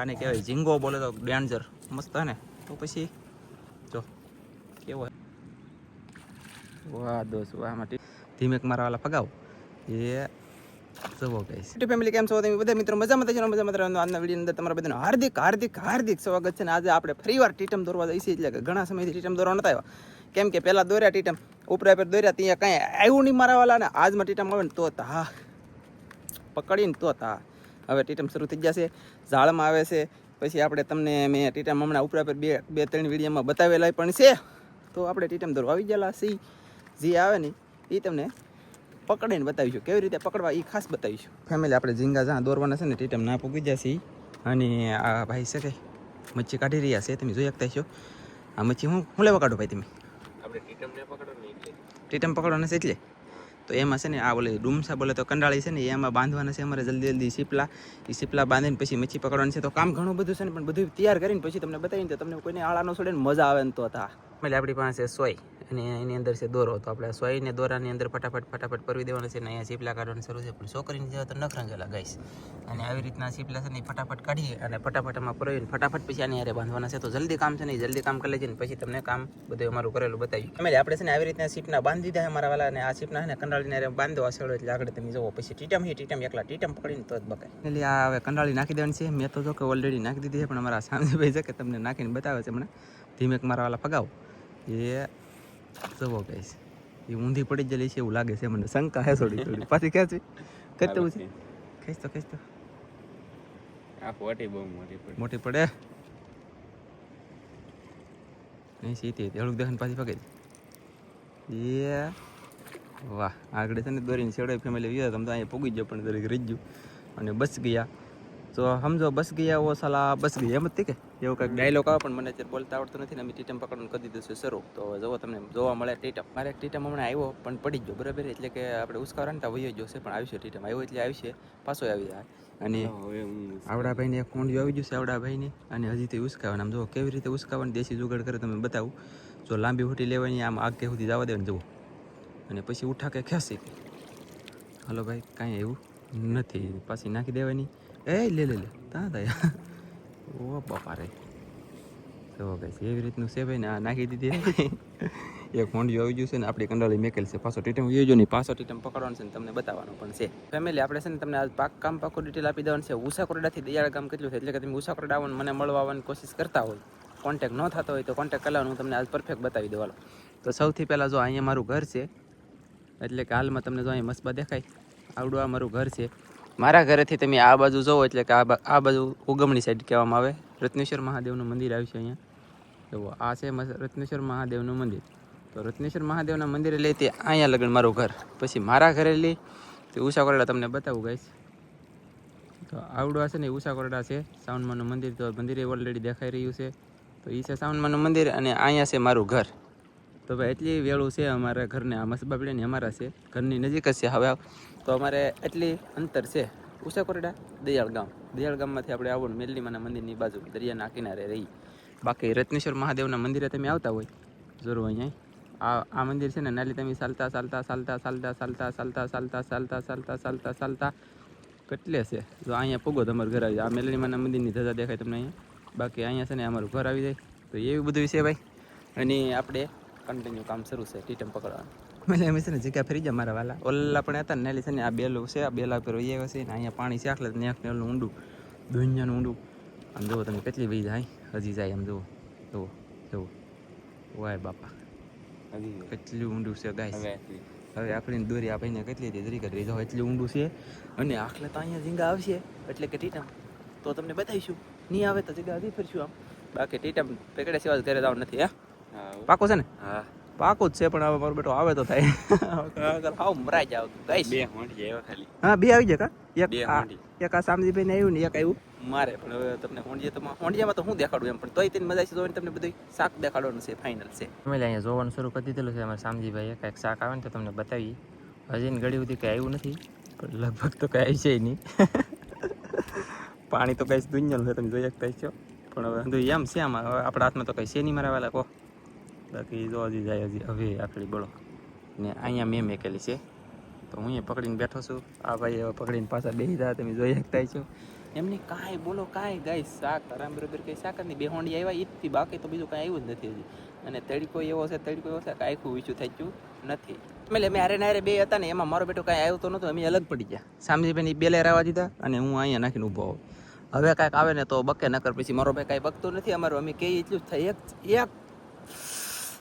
આને કહેવાય ઝીંગો બોલે તો ડેન્જર મસ્ત હે ને? તો પછી જો, કેવો વાહ દોસ્ત, વાહ માટે ધીમેક મારા વાલા ફગાવ. એ જવો ગાઈસ. યુટ્યુબ ફેમિલી કેમ છો? તમે બધા મિત્રો મજામાં થશો મજામાં રહેવાનું આજના વીડિયો અંદર તમારા બધાનું હાર્દિક હાર્દિક હાર્દિક સ્વાગત છે આજે આપણે ફરીવાર ટીટમ દોરવા જઈશું, એટલે કે ઘણા સમયથી ટીટમ દોરવા નતા કેમ કે પહેલાં દોર્યા ટીટમ, ઉપરા પર દોર્યા, ત્યાં કાંઈ આવ્યું નહીં મારા વાલા ને આજમાં ટીટમ આવે ને તો તા પકડીને તો તા હવે ટીટમ શરૂ થઈ જશે. ઝાડમાં આવે છે. પછી આપણે તમને મેં ટીટમ હમણાં ઉપરા પર બે બે ત્રણ વિડીયોમાં બતાવેલા પણ છે. તો આપણે ટીટમ દોરવા આવી ગયેલા સી જે આવે ને એ તમને પકડીને બતાવીશું. કેવી રીતે પકડવા એ ખાસ બતાવીશું. ફેમિલી આપણે ઝીંગા જ્યાં દોરવાના છે ને ટીટમ ના પૂકી જશે અને આ ભાઈ છે કે મચ્છી કાઢી રહ્યા છે. તમે જોઈ શકતા છો આ મચ્છી હું હું લેવા કાઢું ભાઈ તમે? આપણે પકડો ને એટલે. ટીટમ પકડવાના છે એટલે? તો એમાં છે ને આ બોલે ડુમસા બોલે તો કંડાળી છે ને એમાં બાંધવાના છે અમારે જલ્દી જલ્દી સીપલા. એ સીપલા બાંધીને પછી મચ્છી પકડવાની છે. તો કામ ઘણું બધું છે ને, પણ બધું તૈયાર કરીને પછી તમને બતાવીને તો તમને કોઈને આળા ન છોડે મજા આવે ને તો હતા એટલે આપણી પાસે સોય અને એની અંદર છે દોરો. તો આપણે સોય ને દોરાની અંદર ફટાફટ ફટાફટ પરવી દેવાના છે ને અહીંયા સીપલા કાઢવાનું શરૂ છે. પણ છોકરીની જેવા તો નખરંગેલા ગાઈશ. અને આવી રીતના સીપલા છે ને ફટાફટ કાઢીએ અને ફટાફટ એમાં પરવીને ફટાફટ પછી આની હારે બાંધવાના છે. તો જલ્દી કામ છે ને જલ્દી કામ કરી લેજે ને પછી તમને કામ બધું અમારું કરેલું બતાવ્યું અમે આપણે છે ને આવી રીતના સીપના બાંધી દીધા અમારા વાલા અને આ સીપના છે ને કંડાળીને બાંધો આ એટલે આગળ તમે જુઓ. પછી ટીટમ હી ટીટમ એકલા ટીટમ પકડીને તો જ બકાય એટલે આ હવે કંડાળી નાખી દેવાની છે. મેં તો જો કે ઓલરેડી નાખી દીધી છે, પણ અમારા સામજીભાઈ છે કે તમને નાખીને બતાવે છે હમણાં. ધીમેક મારા વાલા ફગાવો. એ જવો કહીશ એ ઊંધી પડી ગયેલી છે એવું લાગે છે મને શંકા હે થોડી થોડી પાછી ખેંચી ખેંચવું છે? ખેંચતો ખેંચતો આ ફોટી બહુ મોટી પડે. મોટી પડે? નહીં સીધી હળુક દહન પાછી પકડી એ વાહ. આગળ છે ને દોરીને છેડો ફેમિલી વ્યો તમે તો અહીંયા પૂગી ગયો પણ દરેક રીજ્યું ગયું. અને બસ ગયા. તો સમજો બસ ગયા ઓ સાલા બસ ગયા એમ જ કે એવું કંઈક ડાયલોગ આવે પણ મને અત્યારે બોલતા આવડતું નથી ને અમે ટીટમ પકડવાનું કરી દીધું છે શરૂ. તો જવો તમને જોવા મળે ટીટમ. મારે એક ટીટમ હમણાં આવ્યો પણ પડી ગયો બરાબર? એટલે કે આપણે ઉસ્કારા ને વયો ગયો છે પણ આવશે ટીટમ. આવ્યો એટલે આવશે પાછો આવી જાય. અને હવે આવડા ભાઈને એક કોંડિયું આવી ગયું છે આવડા ભાઈને અને હજી તે ઉસકાવવાના આમ જો કેવી રીતે ઉસકાવવાની દેશી જુગાડ કરે તમે બતાવું. જો લાંબી હોટી લેવાની આમ આગ કે સુધી જવા દેવાનું જુઓ. અને પછી ઉઠા કે ખેંચી હલો ભાઈ કાંઈ એવું નથી. પાછી નાખી દેવાની. એ, લે લે લે. તા દયા. ઓ, બાપા રે. તો ભાઈ એવી રીતનું છે ભાઈ ને આ નાખી દીધી એક હોંડિયું આવી ગયું છે ને, આપણી કંડાળી મેકેલ છે. પાછો ટીટમ યોજો નહીં પાછો ટીટમ પકડવાનું છે ને, તમને બતાવવાનું પણ છે. ફેમિલી આપણે છે ને, તમને આજ પાક કામ પાકું ડિટેલ આપી દેવાનું છે. ઉષા કોરડાથી દયાળ ગામ કેટલું છે? એટલે કે તમે ઉષા કોરડા આવો મને મળવા આવવાની કોશિશ કરતા હોય. કોન્ટેક ન થતો હોય તો કોન્ટેક કરવાનું, હું તમને આજ પરફેક્ટ બતાવી દેવાનો તો સૌથી પહેલાં જો અહીંયા મારું ઘર છે, એટલે કે હાલમાં તમને જો અહીં મસ્બા દેખાય, આવડું આ મારું ઘર છે. મારા ઘરેથી તમે આ બાજુ જોવો એટલે કે આ આ બાજુ ઉગમણી સાઈડ કહેવામાં આવે. રત્નેશ્વર મહાદેવનું મંદિર આવ્યું છે અહીંયા. જુઓ, આ છે રત્નેશ્વર મહાદેવનું મંદિર. તો રત્નેશ્વર મહાદેવના મંદિરે લઈ તે અહીંયા લગન મારું ઘર. પછી મારા ઘરે લઈ તે ઉષા કોરડા તમને બતાવું ગાઈશ તો આવડું છે ને ઉષા કોરડા છે. સાવનમાનું મંદિર તો મંદિરે ઓલરેડી દેખાઈ રહ્યું છે. તો એ છે સાવનમાનું મંદિર અને અહીંયા છે મારું ઘર. તો ભાઈ એટલી વેળું છે અમારે ઘરને આ મસબા પીડે ને અમારા છે ઘરની નજીક જ છે હવે તો અમારે એટલી અંતર છે ઉષા કોરડા દયાળ ગામ દયાળ ગામમાંથી આપણે આવો ને મેલડીમાના મંદિરની બાજુ દરિયાના કિનારે રહી બાકી રત્નેશ્વર મહાદેવના મંદિરે તમે આવતા હોય જરૂર અહીંયા આ આ મંદિર છે ને નાલી તમે ચાલતા ચાલતા ચાલતા ચાલતા ચાલતા ચાલતા ચાલતા ચાલતા ચાલતા ચાલતા ચાલતા કેટલે છે જો અહીંયા પૂગો તમારું ઘર આવી જાય. આ મેલડીમાના મંદિરની ધજા દેખાય તમને અહીંયા બાકી અહીંયા છે ને અમારું ઘર આવી જાય તો એવું બધું છે ભાઈ અને આપણે કન્ટિન્યુ કામ શરૂ છે ટીટમ પકડવાનું. મેં એમ છે ને જગ્યા ફરી જાય મારા વાલા. ઓલા પણ હતા ને છે ને આ બેલું છે આ બેલા પર વહી આવ્યા છે ને અહીંયા પાણી છે આખલે ને ઓલું ઊંડું. દુનિયાનું ઊંડું. આમ જુઓ તમે કેટલી વહી જાય હજી જાય આમ જુઓ. જુઓ જુઓ. વાય બાપા. કેટલું ઊંડું છે ગાય હવે આપણી દોરી આપીને ભાઈને કેટલી હતી તરીકે કરી જાઓ એટલું ઊંડું છે. અને આખલે તો અહીંયા ઝીંગા આવશે. એટલે કે ટીટમ તો તમને બતાવીશું. નહીં આવે તો જગ્યા હજી ફરશું આમ. બાકી ટીટમ પેકડે સિવાય ઘરે જવાનું નથી હા? પાકો છે ને? હા. પાકું જ છે પણ હવે મારો બેટો આવે તો થાય. હાવ મરાઈ જાવ ગાઈશ બે હોંઠી આવ્યા ખાલી. હા બે આવી જાય કા? એક આ હોંડી. એક આ સામજીભાઈ ને આવ્યું ને એક આવ્યું. મારે પણ હવે તમને હોંડિયા તો હોંડિયામાં તો હું દેખાડું એમ પણ તોય તેની મજા છે જોઈને તમને બધું શાક દેખાડવાનું છે ફાઇનલ છે. અમે અહીંયા જોવાનું શરૂ કરી દીધેલું છે અમારે સામજીભાઈ કાંઈક શાક આવે ને તો તમને બતાવી હજી ને ગળી સુધી કંઈ આવ્યું નથી પણ લગભગ તો કંઈ આવી છે નહીં. પાણી તો કઈ દુનિયાનું છે તમે જોઈ શકતા છો પણ હવે એમ છે આમાં હવે આપણા હાથમાં તો કંઈ છે નહીં મારા વાલા કહો બાકી જો હજી જાય, હજી હવે આખડી બળો ને અહીંયા મેં મેકેલી છે. તો હું અહીંયા પકડીને બેઠો છું. આ ભાઈ હવે પકડીને પાછા બેસી જાય તમે જોઈ શકતા છો. એમની કાંઈ, બોલો કાંઈ ગાય શાક આરામ બરોબર કંઈ શાક નહીં. બે હોંડી આવ્યા ઈજથી બાકી તો બીજું કાંઈ આવ્યું જ નથી હજી. અને તડકો એવો છે તડકો એવો છે આખું વીછું થઈ ગયું નથી. એટલે મેં હારે ને હારે બે હતા ને, એમાં મારો બેટો કાંઈ આવ્યો તો નતો, અમે અલગ પડી ગયા. સામજીભાઈ બે લેર આવવા દીધા અને હું અહીંયા નાખીને ઊભો આવું હવે કાંઈક આવે ને તો બકે, નકર પછી મારો ભાઈ કાંઈ બકતો નથી, અમારું અમે કહીએ એટલું જ થાય. એક એક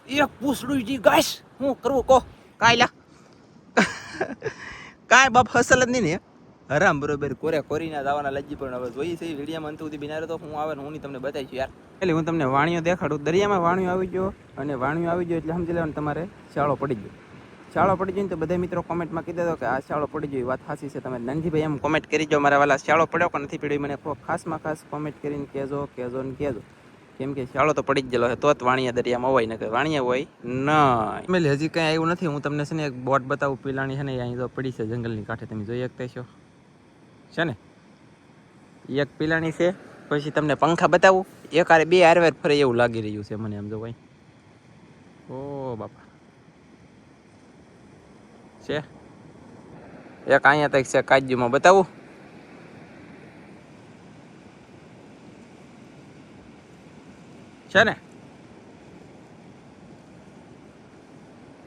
એક પૂછડું જી ગાઈશ હું કરવું કહો? કાંઈ લા કાંઈ બાપ હસલ જ નહીં ને. હરામ બરોબર, કોરે કોરીને જવાના લજી પણ હવે જોઈ છે. વિડીયામાં અંત સુધી તો હું આવે હું નહીં તમને બતાવીશ યાર. એટલે હું તમને વાણીઓ દેખાડું. દરિયામાં વાણીઓ આવી ગયો અને વાણીઓ આવી ગયો એટલે સમજી લેવાનું તમારે શાળો પડી ગયો. શાળો પડી જાય તો બધા મિત્રો કોમેન્ટમાં કીધો કે આ શાળો પડી ગયો. વાત સાચી છે. તમે નંદીભાઈ એમ કોમેન્ટ કરી જો મારા વાલા શાળો પડ્યો કે નથી પડ્યો મને ખાસમાં ખાસ કોમેન્ટ કરીને કહેજો કહેજો ને કહેજો. કેમ કે શાળો તો પડી જ ગયેલો છે તો જ વાણિયા દરિયામાં હોય ને વાણિયા હોય ના એટલે હજી કંઈ આવ્યું નથી? હું તમને છે ને એક બોટ બતાવું, પીલાણી છે ને અહીં તો પડી છે જંગલની કાંઠે. તમે જોઈ શકતા છો છે ને? એક પીલાણી છે, પછી તમને પંખા બતાવું. એક આરે બે આરવેર ફરે એવું લાગી રહ્યું છે મને એમ જો ભાઈ. ઓ, બાપા. છે? એક અહીંયા તક છે, કાજુમાં બતાવું. છે ને?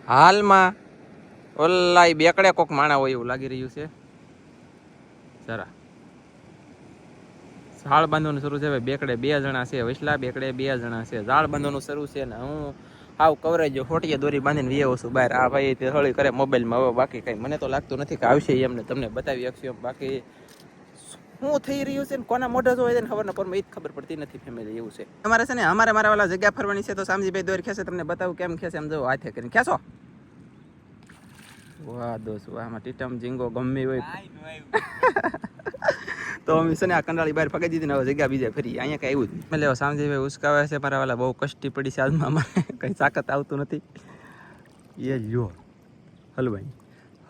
હાલમાં ઓલાય બેકડે કોક માણા હોય એવું લાગી રહ્યું છે. જરા. ઝાડ બાંધવાનું શરૂ છે બેકડે બે જણા છે વૈસલા બેકડે બે જણા છે. ઝાડ બાંધવાનું શરૂ છે ને હું આવ કવરેજ હોટીએ દોરી બાંધીને વીએ છું બહાર. આ ભાઈ તે હળી કરે મોબાઈલમાં, હવે બાકી કઈ મને તો લાગતું નથી કે આવશે એમને તમને બતાવી શકશું બાકી શું થઈ રહ્યું છે ને કોના મોઢા જોવા છે ને ખબર પર એ જ ખબર પડતી નથી ફેમિલી એવું છે. અમારે છે ને અમારે મારા વાળા જગ્યા ફરવાની છે તો સામજીભાઈ દોર ખેંચે તમને બતાવું કેમ ખેંચે એમ જો હાથે કરીને. ખેંચો. વાહ દોસ્ત વાહ આમાં ટીટમ જીંગો ગમે હોય. તો અમે છે ને આ કંડાળી બહાર ફગાઈ દીધી ને હવે જગ્યા બીજે ફરી. અહીંયા કઈ આવ્યું જ નહીં. લેવો સામજીભાઈ ઉસકાવે છે મારા વાળા બહુ કષ્ટી પડી છે આજમાં અમારે. કંઈ તાકાત આવતું નથી. એ લ્યો. હલવાઈ.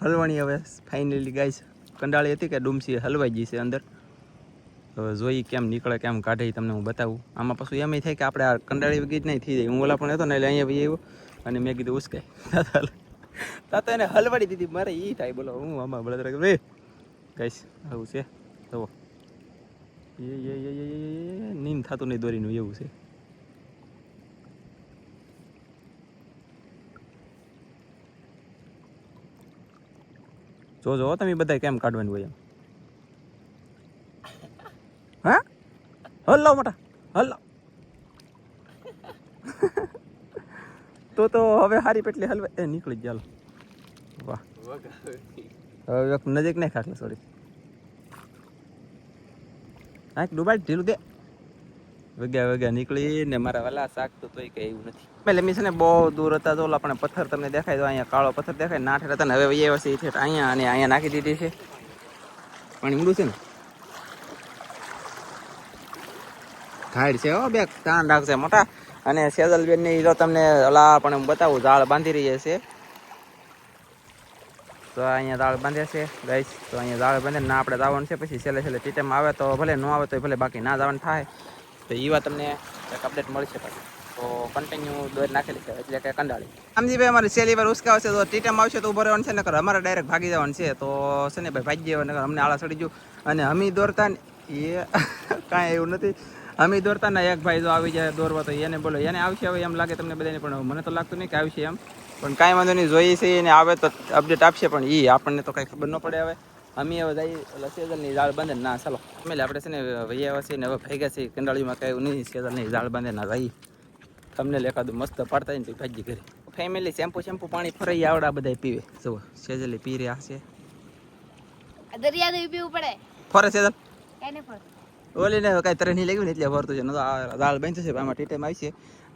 હલવાણી હવે ફાઇનલી ગાય છે કંડાળી હતી કે ડુમસી હલવાઈ ગઈ છે અંદર? હવે જોઈ કેમ નીકળે, કેમ કાઢે તમને હું બતાવું. આમાં પછી એમ થાય કે આપણે આ કંડાળી વગી જ નહીં થઈ જાય. હું ઓલા પણ હતો ને એટલે અહીંયા બી આવ્યો અને મેં કીધું ઉસકે. તા તો એને હલવાડી દીધી. મારે એ થાય બોલો, હું આમાં બળતરા કે વે! ગાઈશ આવું છે. જુઓ એ એ એ નીંદ થતું નહીં દોરીનું, એવું છે. જોજો જો તમે બધા કેમ કાઢવાનું હોય એમ હા હલ્લો મોટા, હલ્લો. તો તો હવે હારી પેટલી હલવે એ નીકળી ગયા વાહ. હવે નજીક નહીં ખાટલે સોરી હા ડુબાડ ઢીલું દે. વગ્યા વગ્યા નીકળી ને મારા વાલા શાક તો તોય કઈ એવું નથી. એટલે મેં છે ને બહુ દૂર હતા તો આપણે પથ્થર તમને દેખાય તો અહીંયા કાળો પથ્થર દેખાય નાઠ હતા ને, હવે વૈયા વસી છે અહીંયા અને અહીંયા નાખી દીધી છે. પાણી ઊંડું છે ને? ઘાડ છે, હો, બે કાન રાખશે મોટા. અને સેજલબેનની જો તમને અલા પણ બતાવું, ઝાડ બાંધી રહી છે તો અહીંયા દાળ બાંધે છે, ગાઈસ. તો અહીંયા દાળ બાંધે ના આપણે જવાનું છે, પછી છેલ્લે છેલ્લે ટીટેમ આવે તો ભલે ન આવે તો ભલે બાકી ના જવાનું થાય. તો એ વાત તમને એક અપડેટ મળશે પછી. તો કન્ટિન્યુ દોર નાખેલી છે, એટલે કે કંડાળી. સમજીભાઈ અમારે છેલ્લી વાર ઉસકાવે છે, તો ટીટમ આવશે તો ઊભો રહેવાનું છે, નકર અમારે ડાયરેક્ટ ભાગી જવાનું છે. તો છે ને ભાઈ ભાગી જવાનું નકર અમને આળા ચડી ગયું. અને અમી દોરતા ને એ કાંઈ એવું નથી. અમી દોરતા ને એક ભાઈ જો આવી જાય દોરવા તો એને બોલો એને આવશે હવે એમ લાગે તમને બધાને પણ મને તો લાગતું નહીં કે આવશે એમ. પણ કાંઈ વાંધો નહીં જોઈએ છે એને આવે તો અપડેટ આપશે પણ એ આપણને તો કાંઈ ખબર ન પડે હવે. અમે હવે જઈએ એટલે સેજલની જાળ બાંધે ના ચાલો. એટલે આપણે છે ને વૈયા છે ને હવે ભાગ્યા છે કંડાળીમાં કાંઈ નહીં સેજલની જાળ બાંધે ના જઈએ. તમને એકાદું મસ્ત પાડતા ને ભાજી કરી ફેમિલી શેમ્પુ શેમ્પુ પાણી ફરાઈ આવડા બધા પીવે. જુઓ સેજલી પી રહ્યા છે. દરિયા તો પીવું પડે. ફરે સેઝલ કઈ નહીં પડે ઓલીને કાંઈ તરહ નહીં લાગ્યું ને એટલે ભરતું છે. ન તો દાળ બાંધ્યું છે આમાં ટીટમ આવી છે.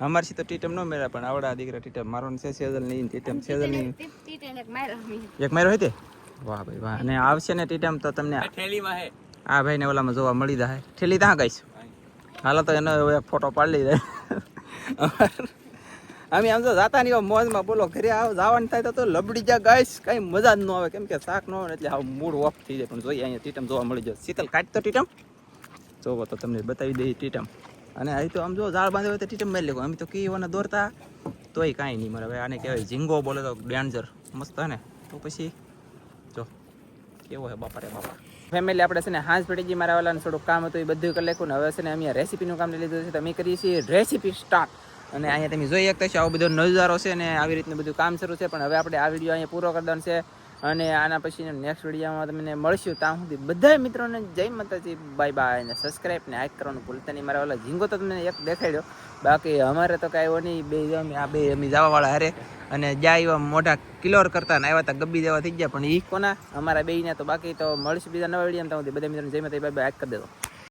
અમારથી તો ટીટમ ન મેળા પણ આવડા દીકરા ટીટમ મારવાનું છે સેઝલ નહીં ટીટમ સેઝલ નહીં એક માર્યો મી મારો હોય તે? વાહ ભાઈ વાહ. અને આવશે ને ટીટમ તો તમને થેલીમાં હે. આ ભાઈને ઓલામાં જોવા મળી જાય. ઠેલી ત્યાં ગઈશ હાલો તો એનો એક ફોટો પાડી લઈ અમે આમ તો જાતા નહીં મોજમાં બોલો ઘરે આવ જવાનું થાય તો તો લબડી જા ગાઈશ કઈ મજા જ ન આવે. કેમ કે શાક ન આવે એટલે આવ મૂડ ઓફ થઈ જાય. પણ જોઈએ અહીંયા ટીટમ જોવા મળી જાય શીતલ કાઢ તો ટીટમ. જોવો તો તમને બતાવી દઈએ ટીટમ. અને અહીં તો આમ જો ઝાડ બાંધ્યો હોય તો ટીટમ મારી લેવો. અમે તો કીઓને દોરતા. તોય કાંઈ નહીં મારે. હવે આને કહેવાય ઝીંગો બોલે તો ડેન્જર. મસ્ત ને? તો પછી જો, કેવો હે બાપા રે બાપા. ફેમિલી આપણે છે ને હાંસ પડી ગઈ મારા વાલાને થોડુંક કામ હતું એ બધું કરી લખ્યું ને હવે છે ને અમે રેસીપીનું કામ લઈ લીધું છે. તો અમે કરીએ છીએ રેસીપી સ્ટાર્ટ અને અહીંયા તમે જોઈ શકતા છો આવો બધો નજારો છે ને આવી રીતનું બધું કામ શરૂ છે. પણ હવે આપણે આ વીડિયો અહીંયા પૂરો કરી દેવાનો છે. અને આના પછી નેક્સ્ટ વિડીયોમાં તમને મળશું. ત્યાં સુધી બધા મિત્રોને જય માતાજી બાય બાય અને સબસ્ક્રાઈબ ને લાઈક કરવાનું ભૂલતા નહીં. મારા ઓલા ઝીંગો તો તમને એક દેખાડ્યો બાકી અમારે તો કાંઈ એવું નહીં, બે અમે આ બે અમે જવાવાળા હારે. અને જ્યાં એવા મોઢા કિલોર કરતા ને આવ્યા હતા ગબ્બી જેવા થઈ ગયા. પણ એ કોના? અમારા બેને તો બાકી તો મળશે બીજા નવા વીડિયો ત્યાં સુધી બધા મિત્રોને જય માતાજી બાય બાય કરી દેજો.